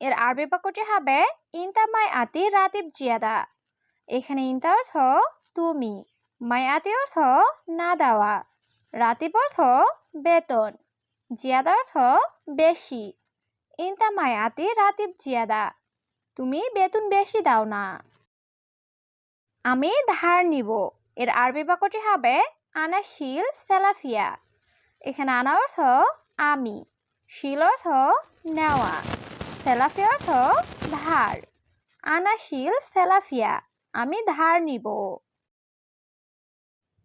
এর আরবি বাক্যটি হবে ইনতা মাই আতি রাতিব জিয়াদা। এখানে ইনতা অর্থ তুমি মাই আতি অর্থ না দেওয়া রাতিব অর্থ বেতন, জিয়াদা অর্থ বেশি ইনতা মাই আতি রাতিব জিয়াদা, তুমি বেতন বেশি দাও না। আমি ধার নিব, এর আরবি বাক্যটি হবে আনা শিল সেলাফিয়া। এখানে আনা অর্থ আমি, শিল অর্থ নেওয়া। সেলাফি অর্থ ধার। আনাশিল সেলাফিয়া, আমি ধার নিব।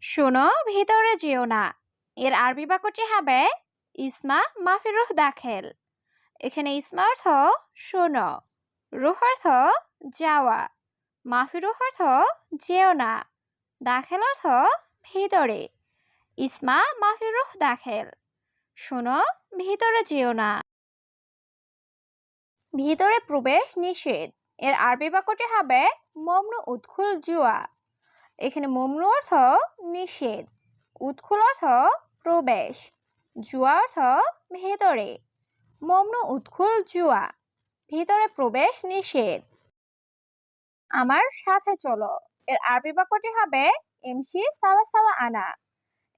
শোনো, ভিতরে যেও না। এর আরবি বাক্যটি হবে ইসমা মাফিরুহ দাখেল। এখানে ইসমা অর্থ শোনো, রুহ অর্থ যাওয়া, মাফিরুহ অর্থ যেও না, দাখেল অর্থ ভিতরে। ইসমা মাফিরুহ দাখেল। শোনো, ভিতরে যেও না। ভিতরে প্রবেশ নিষেধ। এর আরবি বাক্যটি হবে মমনু উৎখুল জুয়া। এখানে মমনু অর্থ নিষেধ। উৎখুল অর্থ প্রবেশ। জুয়া অর্থ ভেতরে। মমনু উৎখুল জুয়া। ভিতরে প্রবেশ নিষেধ। আমার সাথে চলো। এর আরবি বাক্যটি হবে এমসি সাওয়া সাওয়া আনা।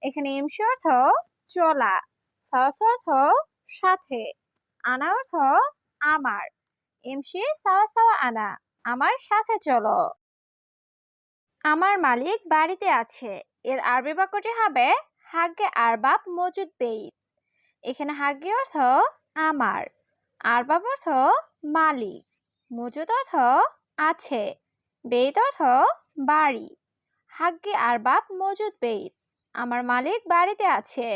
এখানে এমসি অর্থ চলা। সাওয়া অর্থ সাথে। আনা অর্থ আমার। এমসি সাওয়া সাওয়া আনা, আমার সাথে চলো। আমার মালিক বাড়িতে আছে, এর আরবি বাক্যটি হবে হাগ্গে আরবাব মজুদ বেইত। এখানে হাগ্গে অর্থ, আমার। আরবাব অর্থ, মালিক। মজুদ অর্থ, আছে। বেইত অর্থ, বাড়ি। হাগ্গে আরবাব মজুদ বেইত। আমার মালিক বাড়িতে আছে।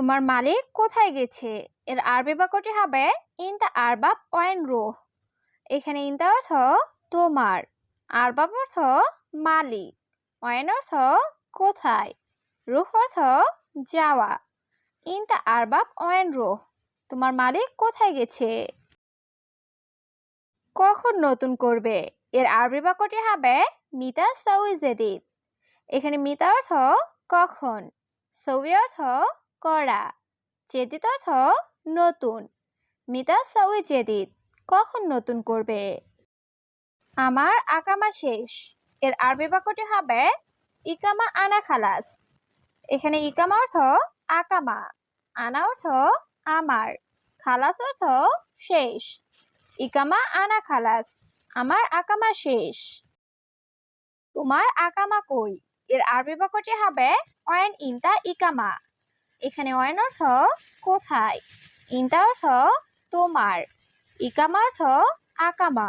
তোমার মালিক কোথায় গেছে? এর আরবি বাক্যটি হবে ইনতা আরবাব ওয়েন রো এখানে ইনতা অর্থ, তোমার আরবাব অর্থ, মালিক ওয়েন অর্থ, কোথায় রুহ অর্থ, যাওয়া ইনতা আরবাব ওয়েন রো তোমার মালিক কোথায় গেছে? কখন নতুন করবে? এর আরবি বাক্যটি হবে, মিতা সৌই এখানে মিতা অর্থ, কখন সৌই অর্থ করা। জেদিদ অর্থ নতুন। মিতা সাউই জেদিদ কখন নতুন করবে? আমার আকামা শেষ। এর আরবি বাক্যটি হবে ইকামা আনা খালাস। এখানে ইকামা অর্থ আকামা, আনা অর্থ আমার, খালাস অর্থ শেষ। ইকামা আনা খালাস, আমার আকামা শেষ। তোমার আকামা কই? এর আরবি বাক্যটি হবে অয়েন ইনতা ইকামা। এখানে অয়েন অর্থ কোথায়? ইনতা অর্থ তোমার। ইকামা অর্থ আকামা।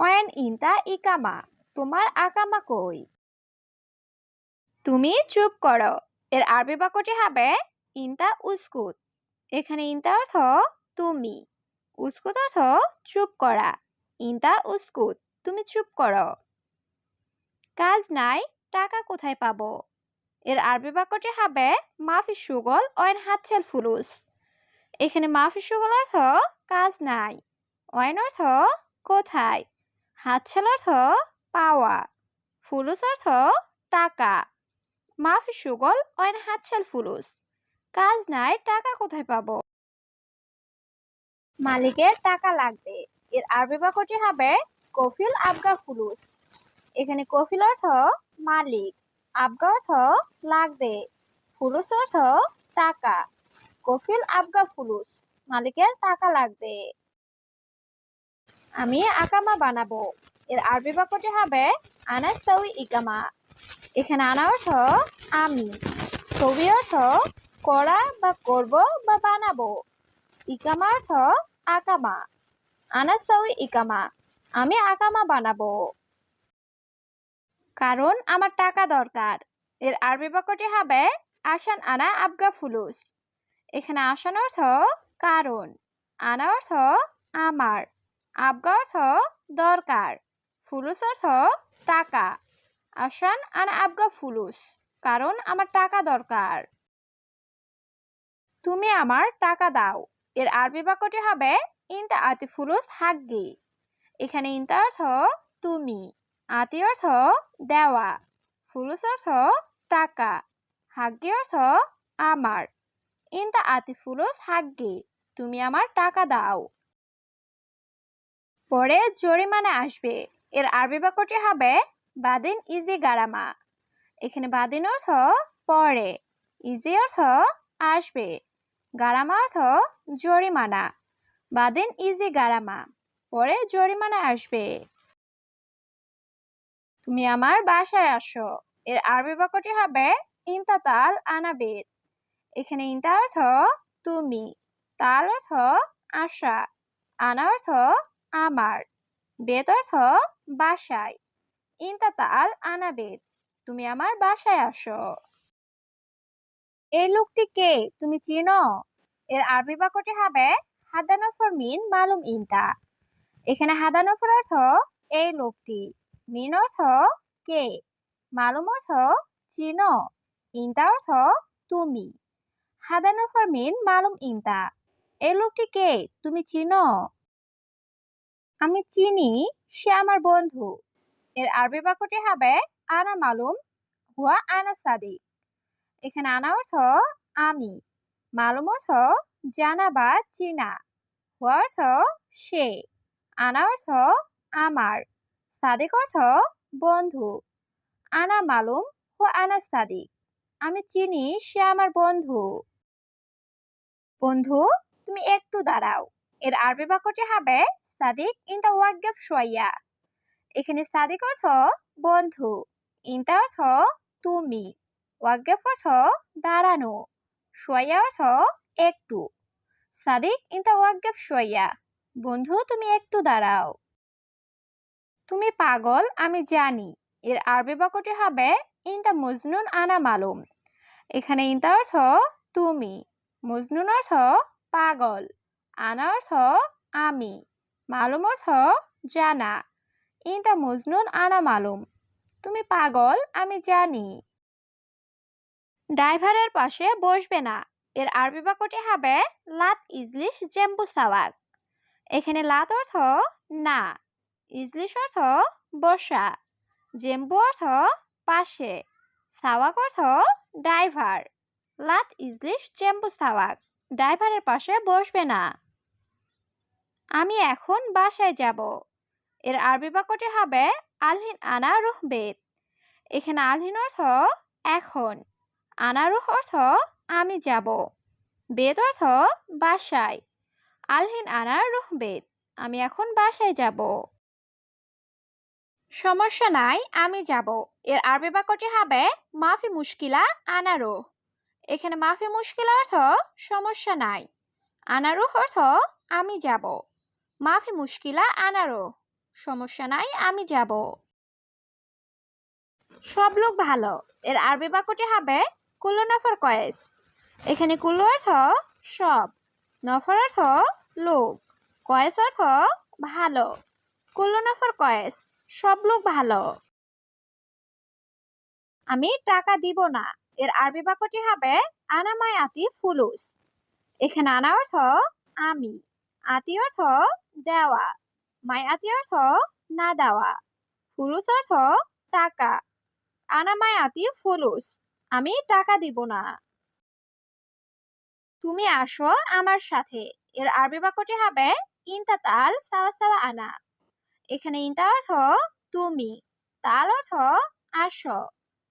অয়েন, ইনতা, ইকামা। তোমার আকামা কই? তুমি চুপ করো। এর আরবি বাক্যটি হবে ইনতা উস্কুত। এখানে ইনতা অর্থ তুমি। উস্কুত অর্থ চুপ করা। ইনতা উস্কুত। তুমি চুপ করো। কাজ নাই, টাকা কোথায় পাবো? এর আরবি বাক্যটি হবে মাফি সুগল ওয়েন হাতছেল ফুলুস। এখানে মাফি সুগল অর্থ কাজ নাই, ওয়েন অর্থ কোথায়, হাতছেল অর্থ পাওয়া, ফুলুস অর্থ টাকা মাফি সুগল ওয়েন হাতছেল ফুলুস। কাজ নাই, টাকা কোথায় পাবো? মালিকের টাকা লাগবে, এর আরবি বাক্যটি হবে, কফিল আবগা ফুলুস। এখানে কফিল অর্থ মালিক আবগা অর্থ লাগবে। ফুলুস অর্থ টাকা। কফিল আবগা ফুলুস, মালিকের টাকা লাগবে। আমি আকামা বানাবো। এর আরবি বাক্যটি হবে আনা সৌই ইকামা এখানে আনা অর্থ আমি। ছবি অর্থ করা বা করব বা বানাবো। ইকামা অর্থ আকামা আনা সৌই ইকামা আমি আকামা বানাবো। কারণ আমার টাকা দরকার। এর আরবি বাক্যটি হবে আসান আনা আবগা ফুলুস। এখানে আসান অর্থ, কারণ। আনা অর্থ, আমার। আবগা অর্থ, দরকার। ফুলুস অর্থ, টাকা। আসান আনা আবগা ফুলুস। কারণ আমার টাকা দরকার। তুমি আমার টাকা দাও। এর আরবি বাক্যটি হবে, ইনতা আতি ফুলুস হাগ্গি। এখানে ইনতা অর্থ, তুমি। আতি অর্থ দেওয়া, ফুলুস অর্থ টাকা হাগ্গি অর্থ আমার। ইনতা আতি ফুলুস হাগ্গি তুমি আমার টাকা দাও। পরে জরিমানা আসবে। এর আরবি বাক্যটি হবে বাদিন ইজি গারামা। এখানে বাদিন অর্থ পরে, ইজি অর্থ আসবে। গারামা অর্থ জরিমানা। বাদিন ইজি গারামা। পরে জরিমানা আসবে। তুমি আমার বাসায় আসো। এর আরবি বাক্যটি হবে ইন্তাতাল আনাবেদ। এখানে ইন্তা অর্থ, তুমি। তাল অর্থ, আশা। আনা অর্থ, আমার। বেদ অর্থ, বাসায়। ইন্তাতাল আনাবেদ, তুমি আমার বাসায় আসো। এই লোকটি কে? তুমি চিনো? এর আরবি বাক্যটি হবে, হাদানফর মিন মালুম ইনতা। এখানে হাদানফর অর্থ, এই লোকটি। মিন অর্থ কে মালুম অর্থ চিনো ইনতা অর্থ তুমি হাদানফর মিন মালুম ইনতা এই লোকটি কে তুমি চিনো আমি চিনি সে আমার বন্ধু এর আরবি বাক্যটি হবে আনা মালুম হুয়া আনা সাদিক এখানে আনা অর্থ আমি মালুম অর্থ জানা বা চিনা হুয়া অর্থ সে আনা অর্থ আমার সাদিক অর্থ বন্ধু। আনা মালুম হুয়া আনা সাদিক। আমি চিনি, সে আমার বন্ধু। বন্ধু, তুমি একটু দাঁড়াও। এর আরবি বাক্যটি হবে, সাদিক ইনতা ওয়াগ্গাফ সোয়া এখানে সাদিক অর্থ বন্ধু ইনতা অর্থ তুমি। ওয়াগ্গাফ অর্থ দাঁড়ানো সোয়া অর্থ একটু। সাদিক ইনতা ওয়াগ্গাফ সোয়া বন্ধু, তুমি একটু দাঁড়াও। তুমি পাগল, আমি জানি। এর আরবি বাক্যটি হবে ইনতা মজনুন আনা মালুম। এখানে ইনতা অর্থ, তুমি। মজনুন অর্থ, পাগল। আনা অর্থ, আমি। মালুম অর্থ, জানা। ইনতা মজনুন আনা মালুম। তুমি পাগল, আমি জানি। ড্রাইভারের পাশে বসবে না। এর আরবি বাক্যটি হবে, লাত ইজলিশ জেম্বু সাওয়াক। এখানে লাত অর্থ, না। ইজলিশ অর্থ বসা, জেম্বু অর্থ পাশে, সাওয়াক অর্থ ড্রাইভার। লাত ইজলিশ, জেম্বু সাওয়াক, ড্রাইভারের পাশে বসবে না। আমি এখন বাসায় যাব। এর আরবি বাক্যটি হবে আলহিন আনা রুহবেদ এখানে আলহিন অর্থ এখন আনারুহ অর্থ আমি যাব। বেদ অর্থ বাসায়, আলহিন আনার রুহবেদ আমি এখন বাসায় যাব। সমস্যা নাই, আমি যাব। এর আরবি বাক্যটি হবে, মাফি মুশকিলা আনারো। এখানে মাফি মুশকিলা অর্থ, সমস্যা নাই। আনারো অর্থ, আমি যাব। মাফি মুশকিলা আনারো, সমস্যা নাই, আমি যাব। সব লোক ভালো। এর আরবি বাক্যটি হবে, কুল্লু নফর কয়েস। এখানে কুল্লু অর্থ, সব। নফর অর্থ, লোক। কয়েস অর্থ, ভালো। কুল্লু নফর কয়েস। সব লোক ভালো। আমি টাকা দিব না। এর আরবি বাক্যটি হবে আনামায় আতি ফুলুস। এখানে আনা অর্থ, আমি। আতি অর্থ, দেওয়া। মাই আতি অর্থ, না দেওয়া। ফুলুস অর্থ, টাকা। আনামায় আতি ফুলুস। আমি টাকা দিব না। তুমি আসো আমার সাথে। এর আরবি বাক্যটি হবে ইনতা তাল সাওয়া সাওয়া আনা। এখানে ইনতা অর্থ তুমি। তাল অর্থ আসো।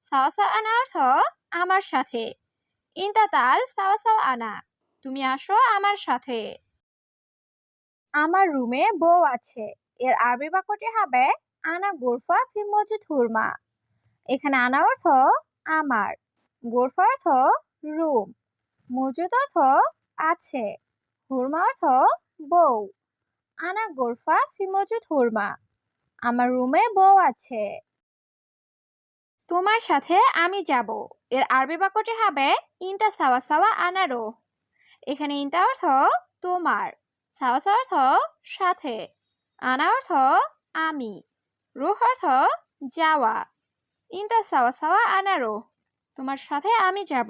সাওয়া আনা অর্থ আমার সাথে। ইনতা তাল সাওয়া আনা। তুমি আসো আমার সাথে। আমার রুমে বউ আছে। এর আরবি বাক্যটি হবে, আনা গোরফা ফি মজিদ হুরমা। এখানে আনা অর্থ আমার। গোরফা অর্থ রুম। মজুদ অর্থ আছে। হুরমা অর্থ বউ। আনা গোরফা ফি মজুদ হুরমা। আমার রুমে বউ আছে। তোমার সাথে আমি যাব। এর আরবি বাক্যটি হবে, ইনতা সাওয়া সাওয়া আনারো এখানে ইনতা অর্থ, তোমার। সাওয়া সাওয়া অর্থ, সাথে। আনা অর্থ, আমি। রুহ অর্থ, যাওয়া। ইন্তা সাওয়া সাওয়া আনারো তোমার সাথে আমি যাব।